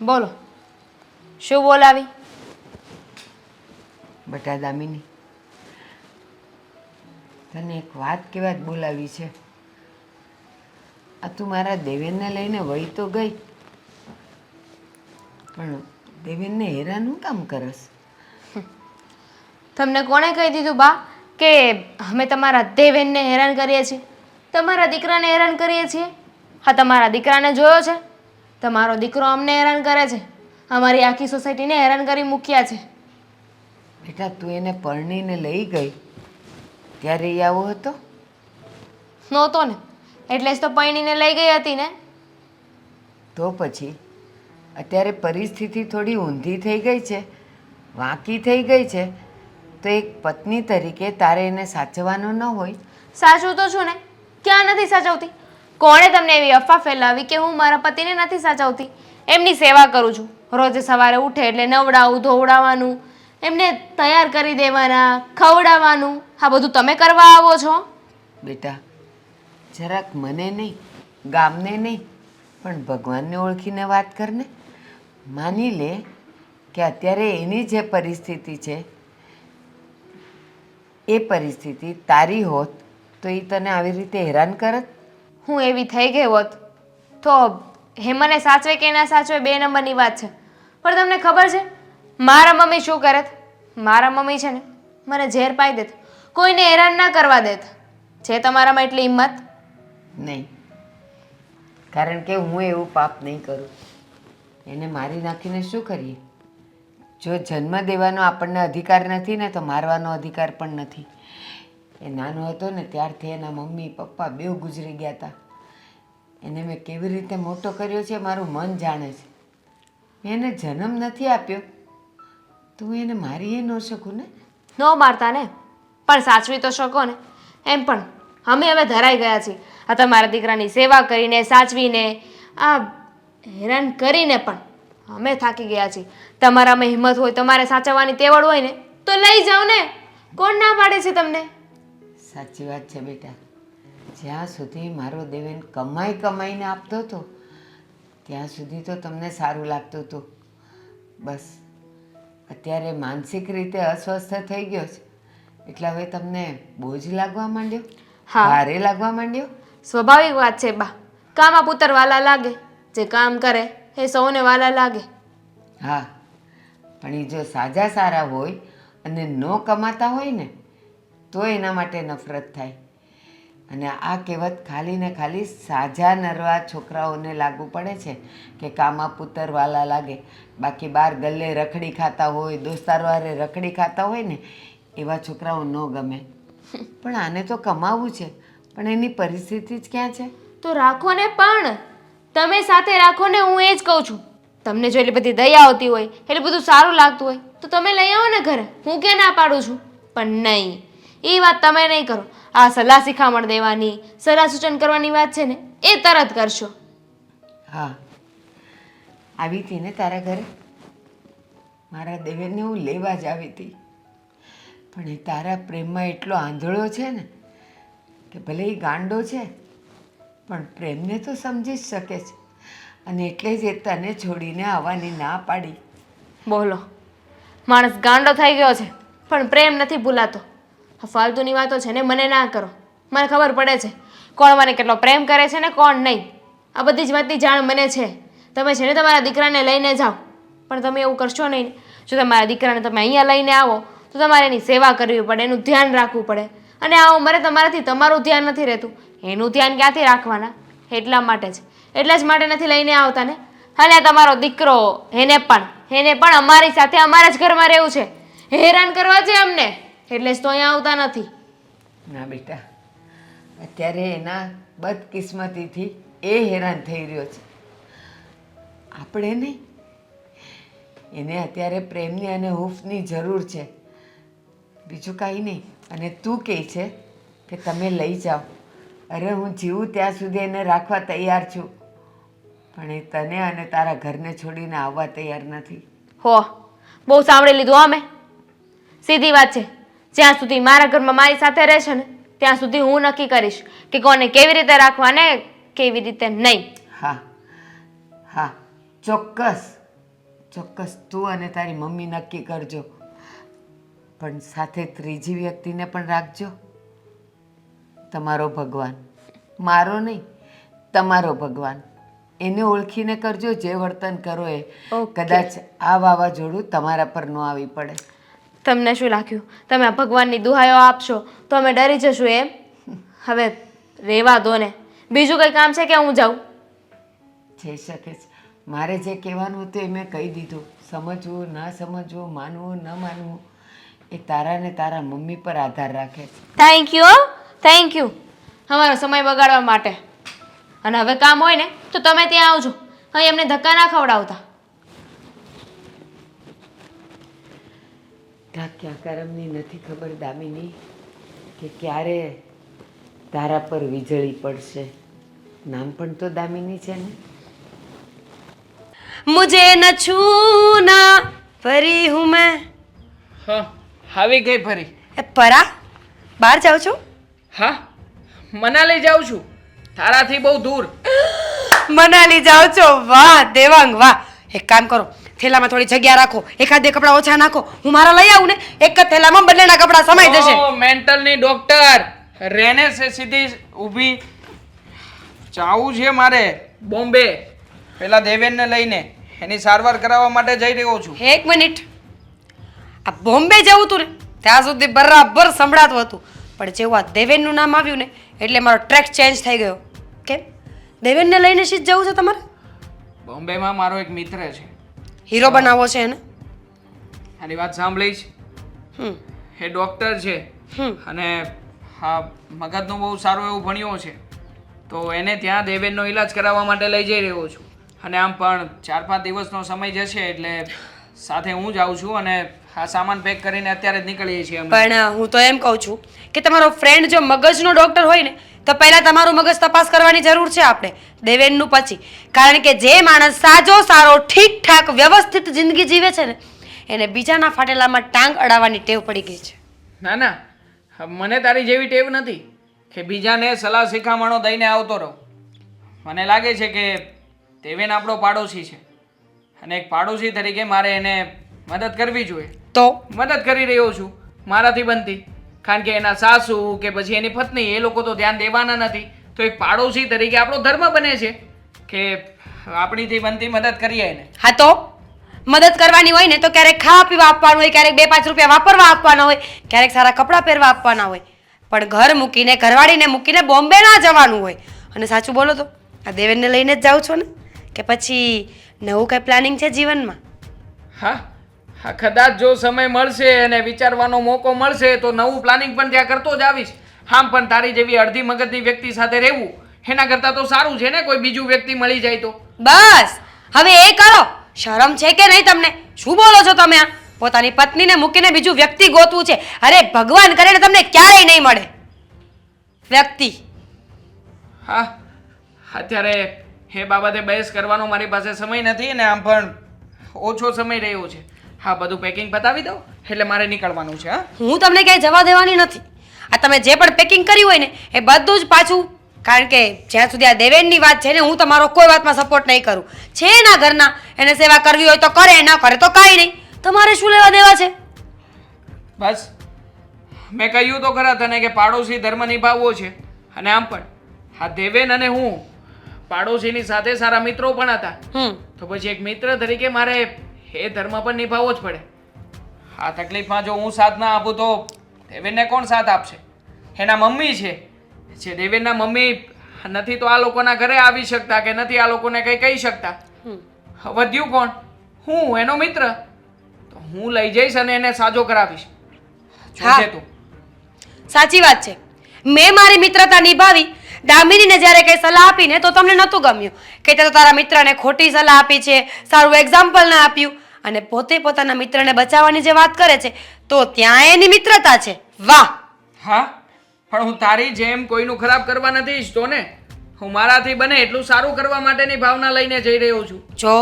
બોલો. શું બોલાવી? બટા દામિની તને એક વાત કેવા જ બોલાવી છે. આ તું મારા દેવેનને લઈને વહી તો ગઈ. પણ દેવેનને હેરાન હું કામ કરસ? તમને કોણે કહી દીધું બા કે અમે તમારા દેવેનને હેરાન કરીએ છીએ? તમારા દીકરાને હેરાન કરીએ છીએ? હા તમારા દીકરાને જોયો છે? તમારો દીકરો અમને હેરાન કરે છે. અમારી આખી સોસાયટીને હેરાન કરી મૂક્યા છે. બેટા તું એને પરણીને લઈ ગઈ. ત્યારે એ આવો હતો? નહોતો ને. એટલે જ તો પરણીને લઈ ગઈ હતી ને. તો પછી? અત્યારે પરિસ્થિતિ થોડી ઊંધી થઈ ગઈ છે. વાંકી થઈ ગઈ છે. તો એક પત્ની તરીકે તારે એને સાચવવાનો ન હોય? સાચું તો છું ને. ક્યાં નથી સાચવતી? કોણે તમને એવી અફવા ફેલાવી કે હું મારા પતિને નથી સાચવતી? એમની સેવા કરું છું. રોજે સવારે ઉઠે એટલે નવડાવું ધોવડાવવાનું એમને તૈયાર કરી દેવાના, ખવડાવવાનું. આ બધું તમે કરવા આવો છો? બેટા, જરાક મને નહીં, ગામને નહીં, પણ ભગવાનને ઓળખીને વાત કરને. માની લે કે અત્યારે એની જે પરિસ્થિતિ છે, એ પરિસ્થિતિ તારી હોત તો એ તને આવી રીતે હેરાન કરત? હું એવી થઈ ગઈ હોત. તો હે મને સાચવે કે ના સાચવે બે નંબરની વાત છે. પણ તમને ખબર છે, મારા મમ્મી શું કરેત મારા મમ્મી છે ને, મને ઝેર પાઈ દેત કોઈને હેરાન ના કરવા દેત છે તમારામાં એટલી હિંમત? નહીં. કારણ કે હું એવું પાપ નહીં કરું. એને મારી નાખીને શું કરીએ? જો જન્મ દેવાનો આપણને અધિકાર નથી ને, તો મારવાનો અધિકાર પણ નથી. એ નાનો હતો ને ત્યારથી એના મમ્મી, પપ્પા બેઉ ગુજરી ગયા હતા એને મેં કેવી રીતે મોટો કર્યો છે મારું મન જાણે છે. મેં એને જન્મ નથી આપ્યો. તો એને મારી ન શકું ને? ન મારતા ને? પણ સાચવી તો શકો ને? એમ પણ અમે હવે ધરાઈ ગયા છીએ. આ તમારા દીકરાની સેવા કરીને, સાચવીને, આ હેરાન કરીને પણ અમે થાકી ગયા છીએ. તમારામાં હિંમત હોય, તમારે સાચવવાની તેવડ હોય ને, તો લઈ જાઓ ને. કોણ ના પાડે છે તમને? સાચી વાત છે બેટા. જ્યાં સુધી મારો દેવેન કમાઈ કમાઈને આપતો હતો ત્યાં સુધી તો તમને સારું લાગતું હતું બસ. અત્યારે માનસિક રીતે અસ્વસ્થ થઈ ગયો છે. એટલે હવે તમને બોજ લાગવા માંડ્યો? હા. ભારે લાગવા માંડ્યો? સ્વાભાવિક વાત છે બા. કામા પુત્ર વાલા લાગે. જે કામ કરે એ સૌને વાલા લાગે. હા. પણ એ જો સાજા સારા હોય અને ન કમાતા હોય ને તો એના માટે નફરત થાય. અને આ કહેવત ખાલી ને ખાલી સાજા નરવા છોકરાઓને લાગુ પડે છે કે કામા પુત્ર વાલા લાગે. બાકી બાર ગલ્લે રખડી ખાતા હોય દોસ્તારવારે રખડી ખાતા હોય ને એવા છોકરાઓ ન ગમે. પણ આને તો કમાવું છે. પણ એની પરિસ્થિતિ જ ક્યાં છે? તો રાખો ને પણ. તમે સાથે રાખો ને હું એ જ કહું છું. તમને જો એટલી બધી દયા આવતી હોય એટલે બધું સારું લાગતું હોય તો તમે લઈ આવો ને ઘરે. હું ક્યાં ના પાડું છું? પણ નહીં. એ વાત તમે નહીં કરો. આ સલાહ શિખામણ દેવાની સલાહ સૂચન કરવાની વાત છે ને એ તરત કરશો. હા. આવી હતી ને તારા ઘરે? મારા દેવેનને હું લેવા જ આવી હતી. પણ એ તારા પ્રેમમાં એટલો આંધળો છે ને કે ભલે એ ગાંડો છે પણ પ્રેમને તો સમજી જ શકે છે. અને એટલે જ એ તને છોડીને આવવાની ના પાડી. બોલો. માણસ ગાંડો થઈ ગયો છે પણ પ્રેમ નથી ભૂલાતો. આ ફાલતુની વાતો છે ને મને ના કરો. મને ખબર પડે છે કોણ મને કેટલો પ્રેમ કરે છે ને કોણ નહીં. આ બધી જ વાતની જાણ મને છે. તમે છે ને તમારા દીકરાને લઈને જાઓ. પણ તમે એવું કરશો નહીં. જો તમારા દીકરાને તમે અહીંયા લઈને આવો, તો તમારે એની સેવા કરવી પડે, એનું ધ્યાન રાખવું પડે. અને આ ઉંમરે તમારાથી તમારું ધ્યાન નથી રહેતું. એનું ધ્યાન ક્યાંથી રાખવાના? એટલા માટે જ. એટલા જ માટે નથી લઈને આવતા ને. આ તમારો દીકરો, એને પણ. એને પણ અમારી સાથે, અમારા જ ઘરમાં રહેવું છે. હેરાન કરવા છે અમને. એટલે જ તો અહીંયા આવતા નથી. ના બેટા અત્યારે એના બદકિસ્મતીથી એ હેરાન થઈ રહ્યો છે. આપણે નહીં એને અત્યારે પ્રેમની અને હૂફની જરૂર છે. બીજું કાંઈ નહીં અને તું કહે છે કે તમે લઈ જાઓ. અરે હું જીવું ત્યાં સુધી એને રાખવા તૈયાર છું. પણ એ તને અને તારા ઘરને છોડીને આવવા તૈયાર નથી. હો બહુ સાંભળી લીધું અમે સીધી વાત છે. જ્યાં સુધી મારા ઘરમાં મારી સાથે રહેશે ને ત્યાં સુધી હું નક્કી કરીશ કે કોને કેવી રીતે રાખવા ને કેવી રીતે નહીં. હા હા ચોક્કસ ચોક્કસ તું અને તારી મમ્મી નક્કી કરજો. પણ સાથે ત્રીજી વ્યક્તિને પણ રાખજો. તમારો ભગવાન. મારો નહીં તમારો ભગવાન. એને ઓળખીને કરજો જે વર્તન કરો એ. કદાચ આ વાવાઝોડું તમારા પર ન આવી પડે. તમને શું લાગ્યું? તમે આ ભગવાનની દુહાઈઓ આપશો તો અમે ડરી જશું એમ? હવે રેવા દો ને. બીજું કંઈ કામ છે કે હું જાઉં? જઈ શકે છે મારે જે કહેવાનું હતું એ મેં કહી દીધું. સમજવું ના સમજવું માનવું ન માનવું એ તારા ને તારા મમ્મી પર આધાર રાખે છે. થેન્ક યુ થેન્ક યુ અમારો સમય બગાડવા માટે. અને હવે કામ હોય ને તો તમે ત્યાં આવજો. અહીં એમને ધક્કા ના ખવડાવતા. બધા ક્યાં કરમની નથી ખબર દામિની કે ક્યારે તારા પર વીજળી પડશે? નામ પણ તો દામિની છે ને? મુજે ન છૂના ફરી હું મેં. હા આવી ગઈ ફરી. એ પરા બહાર જાઉં છું? હા મનાલી જાઉં છું. તારાથી બહુ દૂર. મનાલી જાઉં છો? વાહ દેવાંગ વાહ. એક કામ કરો થેલામાં થોડી જગ્યા રાખો એકાદ બે કપડાં ઓછા નાખો. હું મારા લઈ આવું ને એક જ થેલામાં બંનેના કપડાં સમાઈ જશે. મેન્ટલની ડોક્ટર. રેને છે સીધી ઊભી. જાવું છે મારે. બોમ્બે. પેલા દેવેનને લઈને એની સારવાર કરાવવા માટે જઈ રહ્યો છું. એક મિનિટ. આ બોમ્બે જવું તું ને ત્યાં સુધી બરાબર સંભળાતું હતું. પણ જેવું આ દેવેનનું નામ આવ્યું ને એટલે મારો ટ્રેક ચેન્જ થઈ ગયો. કેમ? દેવેનને લઈને શીત જવું છે તમારે? બોમ્બેમાં મારો એક મિત્ર છે. હીરો બનાવો છે એને? આની વાત સાંભળીશ હમ. એ ડોક્ટર છે. હમ. અને હા મગજનું બહુ સારું એવું ભણ્યો છે. તો એને ત્યાં દેવેનનો ઈલાજ કરાવવા માટે લઈ જઈ રહ્યો છું. અને આમ પણ ચાર પાંચ દિવસનો સમય જશે એટલે સાથે હું જ આવું છું અને આ સામાન પેક કરીને અત્યારે જ નીકળીએ છીએ પણ હું તો એમ કહું છું કે તમારો ફ્રેન્ડ જો મગજનો ડોક્ટર હોય ને તો પહેલા તમારું મગજ તપાસ કરવાની જરૂર છે આપણે દેવેનનું પછી. કારણ કે જે માણસ સાજો સારો ઠીકઠાક વ્યવસ્થિત જિંદગી જીવે છે ને એને બીજાના ફાટેલામાં ટાંગ અડાવવાની ટેવ પડી ગઈ છે. ના ના. મને તારી જેવી ટેવ નથી કે બીજાને સલાહ શિખામણો દઈને આવતો રહું. મને લાગે છે કે દેવેન આપણો પાડોશી છે. અને એક પાડોશી તરીકે મારે એને મદદ કરવી જોઈએ. તો? મદદ કરી રહ્યો છું. મારાથી બનતી. કારણ કે એના સાસુ કે પછી એની પત્ની એ લોકો તો ધ્યાન દેવાના નથી. તો એક પાડોશી તરીકે આપણો ધર્મ બને છે કે આપણીથી બનતી મદદ કરીએ એને. હા તો? મદદ કરવાની હોય ને તો ક્યારેક ખાવા પીવા આપવાનું હોય ક્યારેક બે પાંચ રૂપિયા વાપરવા આપવાના હોય ક્યારેક સારા કપડાં પહેરવા આપવાના હોય. પણ ઘર મૂકીને ઘરવાળીને મૂકીને બોમ્બે ના જવાનું હોય. અને સાચું બોલો તો આ દેવેનને લઈને જ જાઉં છો ને? કે પછી નવું કંઈ પ્લાનિંગ છે જીવનમાં? હા? હા કદાચ જો સમય મળશે અને વિચારવાનો મોકો મળશે તો નવું પ્લાનિંગ પણ ત્યાં કરતો જ આવીશ. હામ પણ તારી જેવી અડધી મગજની વ્યક્તિ સાથે રહેવું એના કરતાં તો સારું છે ને કોઈ બીજું વ્યક્તિ મળી જાય તો? બસ! હવે એ કરો! શરમ છે કે નહીં તમને? શું બોલો છો તમે આ? પોતાની પત્નીને મૂકીને બીજું વ્યક્તિ ગોતવું છે? અરે ભગવાન કરે ને તમને ક્યારેય નહીં મળે. વ્યક્તિ. હા અત્યારે એ બાબતે બહેસ કરવાનો મારી પાસે સમય નથી ને આમ પણ ઓછો સમય રહ્યો છે. હા બધું પેકિંગ પતાવી દો એટલે મારે નીકળવાનું છે હા? હું તમને ક્યાંય જવા દેવાની નથી. આ તમે જે પણ પેકિંગ કર્યું હોય ને એ બધું જ પાછું કારણ કે જ્યાં સુધી આ દેવેનની વાત છે ને હું તમારો કોઈ વાતમાં સપોર્ટ નહીં કરું. છે એના ઘરના એને સેવા કરવી હોય તો કરે ના કરે તો કાંઈ નહીં. તમારે શું લેવા દેવા છે? બસ. મેં કહ્યું તો ખરા તને કે પાડોશી ધર્મ નિભાવવો છે. અને આમ પણ હા દેવેન અને હું પાડોશીની સાથે સારા મિત્રો પણ હતા. તો પછી એક મિત્ર તરીકે મારે એ ધર્મ પણ નિભાવવો જ પડે. આ તકલીફમાં જો હું સાથ ના આપું તો દેવેનને કોણ સાથ આપશે? એના મમ્મી છે. જે દેવેનના મમ્મી નથી તો આ લોકોના ઘરે આવી શકતા કે નથી આ લોકોને કંઈ કહી શકતા? વધ્યું કોણ? હું એનો મિત્ર. તો હું લઈ જઈશ અને એને સાજો કરાવીશ. હા. જોજે તું. સાચી વાત છે. મેં મારી મિત્રતા નિભાવી. દામિનીને જ્યારે કંઈ સલાહ આપીને તો તમને નહોતું ગમ્યું. કે તે તો તારા મિત્રને ખોટી સલાહ આપી છે સારું એક્ઝામ્પલ ના આપ્યું. અને પોતે પોતાના મિત્રને બચાવવાની જે વાત કરે છે તો ત્યાં એની મિત્રતા છે. વાહ! હા પણ હું તારી જેમ કોઈનું ખરાબ કરવા નથી ઈચ્છતો ને. હું મારાથી બને એટલું સારું કરવા માટેની ભાવના લઈને જઈ રહ્યો છું. જો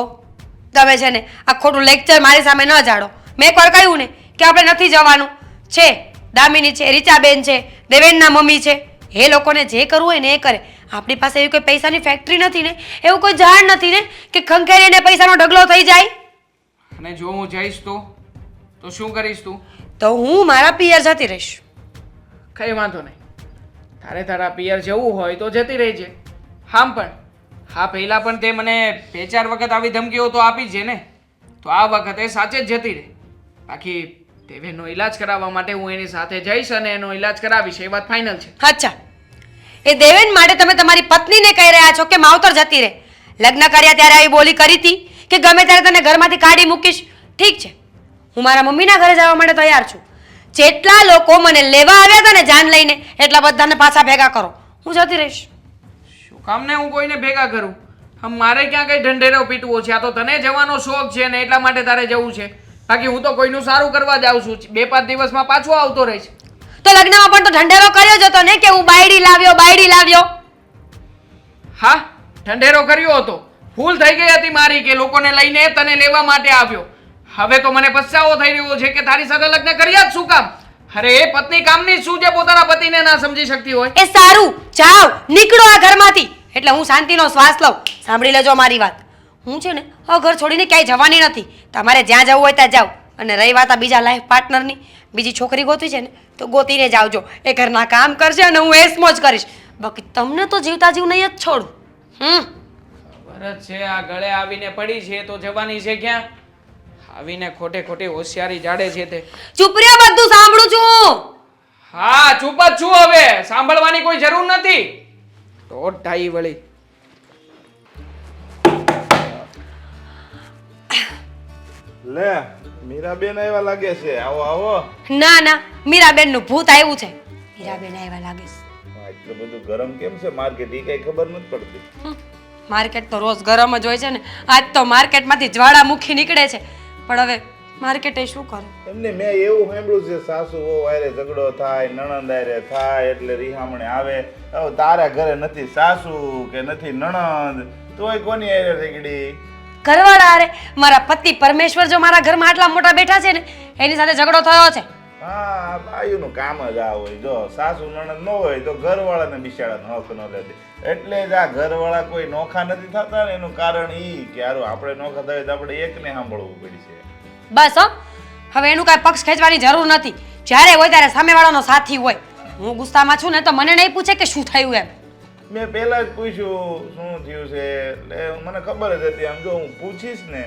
તમે છે ને આ ખોટું લેક્ચર મારી સામે ન જાડો મેં એકવાર કહ્યું ને કે આપણે નથી જવાનું. છે દામિની છે રીચાબેન છે દેવેનના મમ્મી છે. એ લોકોને જે કરવું હોય ને એ કરે. આપણી પાસે એવી કોઈ પૈસાની ફેક્ટરી નથી ને એવું કોઈ ઝાડ નથી ને કે ખંખેરીને પૈસાનો ઢગલો થઈ જાય? અને જો હું જઈશ તો? તો શું કરીશ તું? તો હું મારા પિયર જતી રહીશ. કઈ વાંધો નહીં. તારે તારા પિયર જવું હોય તો જતી રહેજે. હામ પણ. હા પહેલાં પણ તે મને બે ચાર વખત આવી ધમકીઓ તો આપી છે ને? તો આ વખતે સાચે જ જતી રહે. બાકી દેવેનનો ઈલાજ કરાવવા માટે હું એની સાથે જઈશ અને એનો ઈલાજ કરાવીશ. એ વાત ફાઇનલ છે. અચ્છા. એ દેવેન માટે તમે તમારી પત્નીને કહી રહ્યા છો કે માવતર જતી રહે. લગ્ન કર્યા ત્યારે આવી બોલી કરી હતી. કે ગમે ત્યારે તને ઘરમાંથી કાઢી મૂકીશ ઠીક છે. હું મારા મમ્મીના ઘરે જવા માટે તૈયાર છું. જેટલા લોકો મને લેવા આવ્યા હતા ને જાન લઈને એટલા બધાને પાછા ભેગા કરો. હું જતી રહીશ. શું કામ ને હું કોઈને ભેગા કરું? હમ મારે ક્યાં કઈ ઢંઢેરો પીટવો છે? આ તો તને જવાનો શોખ છે ને એટલા માટે તારે જવું છે. બાકી હું તો કોઈનું સારું કરવા જાઉં છું. બે પાંચ દિવસમાં પાછો આવતો રહીશ. તો લગ્નમાં પણ તો ઢંઢેરો કર્યો જ હતો ને કે હું બાયડી લાવ્યો બાયડી લાવ્યો? હા ઢંઢેરો કર્યો હતો. ભૂલ થઈ ગઈ હતી મારી કે લોકોને લઈને તને લેવા માટે આવ્યો. હવે તો મને પસ્તાવો થઈ રહ્યો છે કે તારી સાથે લગ્ન કર્યા જ શું કામ? અરે, એ પત્ની કામની શું જે પોતાના પતિને ના સમજી શકતી હોય? એ સારું, જાઓ, નીકળો આ ઘરમાંથી. એટલે હું શાંતિનો શ્વાસ લઉં. સાંભળી લેજો મારી વાત. હું છે ને હવે ઘર છોડીને ક્યાંય જવાની નથી. તમારે જ્યાં જવું હોય ત્યાં જાઓ. અને રહી વાત આ બીજા લાઈફ પાર્ટનરની બીજી છોકરી ગોતી છે ને, તો ગોતીને જ આવજો એ ઘરના કામ કરશે અને હું એસમો જ કરીશ. બાકી તમને તો જીવતા જીવ નહીં જ છોડું. હમ. વરસ છે આ ગળે આવીને પડી છે તો જવાની છે ક્યાં? આવીને ખોટે ખોટે હોશિયારી જાડે છે તે. ચૂપ રહ્યો બધું સાંભળું છું. હા ચૂપ જ છું હવે. સાંભળવાની કોઈ જરૂર નથી. ટોટ ઢાઈ વળી. લે મીરાબેન આવ્યા લાગે છે. આવો આવો. ના ના મીરાબેનનું ભૂત આવ્યું છે. મીરાબેન આવ્યા લાગે છે. આટલું એટલું બધું ગરમ કેમ છે? માર્કેટ એ કઈ ખબર નથી પડતી. માર્કેટ તો રોજ ગરમ જ હોય છે ને. આજ તો માર્કેટમાંથી જ્વાળામુખી નીકળે છે. પણ હવે માર્કેટે શું કરું? એમને મેં એવું સાંભળ્યું છે સાસુ વહુ હારે ઝઘડો થાય નણંદ આરે થાય એટલે રિહામણે આવે. હવે તારા ઘરે નથી સાસુ કે નથી નણંદ? તોય કોની હારે રેગડી ઘરવાળા આરે. મારા પતિ પરમેશ્વર જો મારા ઘરમાં આટલા મોટા બેઠા છે ને એની સાથે ઝઘડો થયો છે. હા બાયુનું કામ જ આ હોય. જો સાસુ નણંદ ન હોય તો ઘરવાળાને બિચારા નોખ ન લે એટલે જ આ ઘરવાળા કોઈ નોખા નથી થતા ને એનું કારણ ઈ કે આરો આપણે નોખા થાય તો આપણે એકને સાંભળવું પડશે. બસ હો. હવે એનું કાંઈ પક્ષ ખેંચવાની જરૂર નથી. જ્યારે હોય ત્યારે સામેવાળાનો સાથી હોય. હું ગુસ્સામાં છું ને તો મને નહીં પૂછે કે શું થયું એમ. મેં પહેલા જ પૂછ્યું શું થયું છે? એટલે મને ખબર જ હતી. આમ જો હું પૂછીશ ને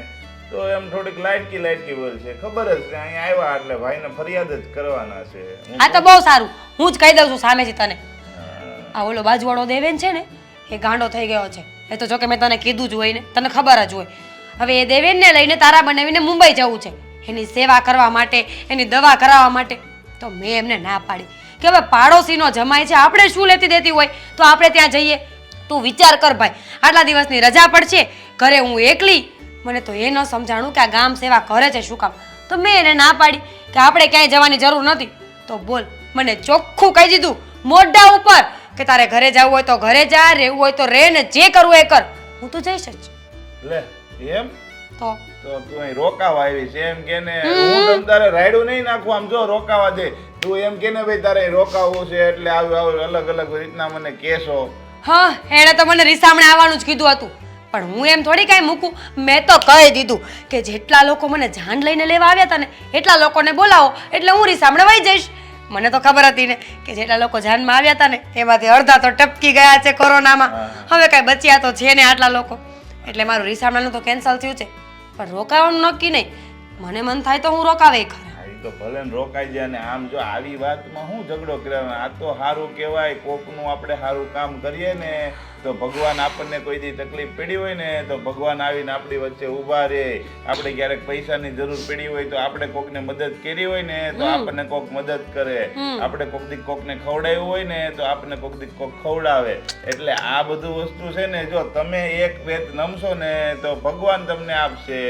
તો એમ થોડીક લાઇટકી લાઇટકી બોલ છે. ખબર જ કે અહીંયા આવ્યા એટલે ભાઈને ફરિયાદ જ કરવાના છે. આ તો બહુ સારું. હું જ કહી દઉં છું સામેથી તને. આ ઓલો બાજુવાળો દેવેન છે ને એ ગાંડો થઈ ગયો છે. એ તો જોકે મેં તને કીધું જ હોય ને તને ખબર જ હોય. હવે એ દેવેનને લઈને તારા બનાવીને મુંબઈ જવું છે. એની સેવા કરવા માટે એની દવા કરાવવા માટે. તો મેં એમને ના પાડી. કે હવે પાડોશીનો જમાય છે આપણે શું લેતી દેતી હોય? તો આપણે ત્યાં જઈએ. તું વિચાર કર ભાઈ. આટલા દિવસની રજા પડશે ઘરે હું એકલી મને તો એ ન સમજાણું કે આ ગામ સેવા કરે છે શું કામ. તો મેં એને ના પાડી કે આપણે ક્યાંય જવાની જરૂર નથી. તો બોલ મને ચોખ્ખું કહી દીધું મોઢા ઉપર કે તારે ઘરે જવું હોય તો ઘરે જા રહેવું હોય તો રહે ને જે કરવું એ કર. હું તો જઈશ જ. લે એમ? તો? તો તું અહીં રોકાવા આવી છે એમ કે ને? હું તમ તારે રાયડું નહીં નાખું આમ જો રોકાવા દે. તું એમ કે ને ભાઈ તારે રોકાવું છે એટલે આવું આવું અલગ અલગ રીતના મને કેસો હા એણે તો મને રીસામણે આવવાનું જ કીધું હતું. પણ હું એમ થોડી કાંઈ મૂકું? મેં તો કહી દીધું કે જેટલા લોકો મને જાન લઈને લેવા આવ્યા હતા ને એટલા લોકોને બોલાવો એટલે હું રીસામણે વહી જઈશ. મને તો ખબર હતી ને કે જેટલા લોકો જાનમાં આવ્યા હતા ને એમાંથી અડધા તો ટપકી ગયા છે કોરોનામાં. હવે કાંઈ બચ્યા તો છે ને આટલા લોકો. એટલે મારું રીસામણાનું તો કેન્સલ થયું છે. પણ રોકાવાનું નક્કી નહીં. મને મન થાય તો હું રોકાવે ખરા. તો ભલે ને રોકાઈ જાય ને આમ જો આવી વાતમાં શું ઝઘડો કર્યો? આ તો સારું કહેવાય કોકનું આપણે સારું કામ કરીએ ને તો ભગવાન આપણને કોઈ દી તકલીફ પડી હોય ને તો ભગવાન આવીને આપણી વચ્ચે ઊભા રહે. આપણે ક્યારેક પૈસાની જરૂર પડી હોય તો આપણે કોકને મદદ કરી હોય ને તો આપણને કોક મદદ કરે. આપણે કોક દી કોકને ખવડાવ્યું હોય ને તો આપણને કોક દી કોક ખવડાવે. એટલે આ બધું વસ્તુ છે ને જો તમે એક વેત નમશો ને તો ભગવાન તમને આપશે.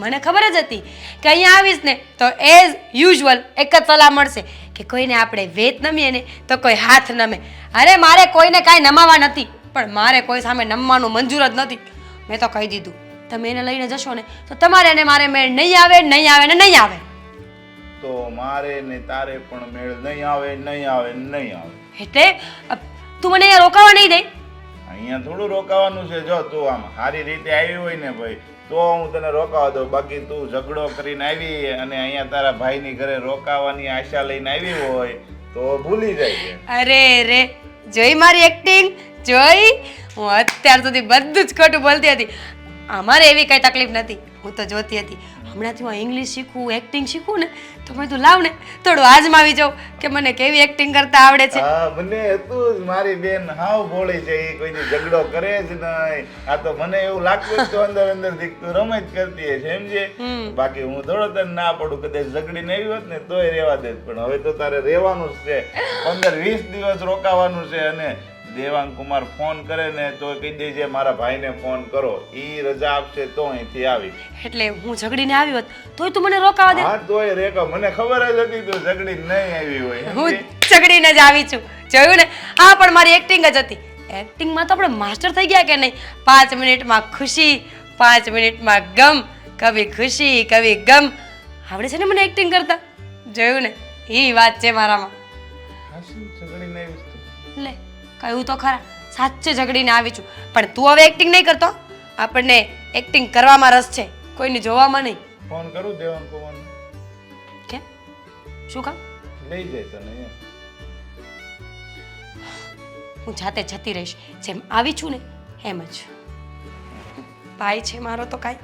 મને ખબર જ હતી કે અહીંયા આવીશ ને તો એઝ યુઝ્યુઅલ એક જ સલાહ મળશે કે કોઈને આપણે વેત નમીએ ને તો કોઈ હાથ નમે. અરે મારે કોઈને કાંઈ નમાવા નથી પણ મારે કોઈ સામે નમવાનું મંજૂર જ નથી. મેં તો કહી દીધું તમે એને લઈને જશો ને તો તમારે અને મારે મેળ નહીં આવે નહીં આવે ને નહીં આવે. તો મારે ને તારે પણ મેળ નહીં આવે નહીં આવે નહીં આવે. એટલે તું મને અહીંયા રોકાવા નહીં દે. અહીંયા થોડું રોકાવાનું છે જો તું આમ સારી રીતે આવી હોય ને ભાઈ તો હું તને રોકાવા દઉં. બાકી તું ઝઘડો કરીને આવી અને અહીંયા તારા ભાઈની ઘરે રોકાવાની આશા લઈને આવી હોય તો ભૂલી જાય અરે રે, જોઈ મારી એક્ટિંગ જોઈ? હું અત્યાર સુધી બધું જ ખોટું બોલતી હતી. અમારે એવી કઈ તકલીફ નથી. હું તો જોતી હતી. હમણાંથી હું ઇંગ્લિશ શીખું એક્ટિંગ શીખું ને તો મેં તું લાવ ને થોડું આજમાવી જાઉં કે મને કેવી એક્ટિંગ કરતા આવડે છે. હા મને તું જ મારી બેન હાવ ભોળી છે એ કોઈને ઝઘડો કરે જ નહીં આ તો મને એવું લાગતું તો અંદર અંદરથી તું રમત કરતી હશે સમજે બાકી હું થોડો તને ના પડું કદાચ ઝઘડી નહીં હોત ને તોય રહેવા દે પણ હવે તો તારે રહેવાનું જ છે. પંદર વીસ દિવસ રોકાવાનું છે અને દેવાંગ કુમાર ફોન કરે ને તો કહી દેજે મારા ભાઈને ફોન કરો. ઈ રજા આપશે તો અહીંથી આવીશ. એટલે હું ઝઘડીને આવી હોત તોય તું મને રોકાવા દે. હા તોય રેખા મને ખબર જ હતી તું ઝઘડી નહીં આવી હોય હું? ઝઘડીને જ આવી છું. જોયું ને? આ પણ મારી એક્ટિંગ જ હતી. એક્ટિંગમાં તો આપણે માસ્ટર થઈ ગયા કે નહીં? પાંચ મિનિટમાં ખુશી પાંચ મિનિટમાં ગમ કભી ખુશી કભી ગમ. આવડે છે ને મને એક્ટિંગ કરતા? જોયું ને? એ વાત છે મારામાં. કહ્યું તો ખરા સાચે ઝઘડીને આવી છું. પણ તું હવે એક્ટિંગ નહીં કરતો. આપણને એક્ટિંગ કરવામાં રસ છે. કોઈને જોવામાં નહીં. ફોન કરું દેવાન પવન કે? શું કામ? લઈ જાય તને હું જાતે જતી રહીશ. જેમ આવી છું ને એમ જ. ભાઈ છે મારો તો કાંઈ.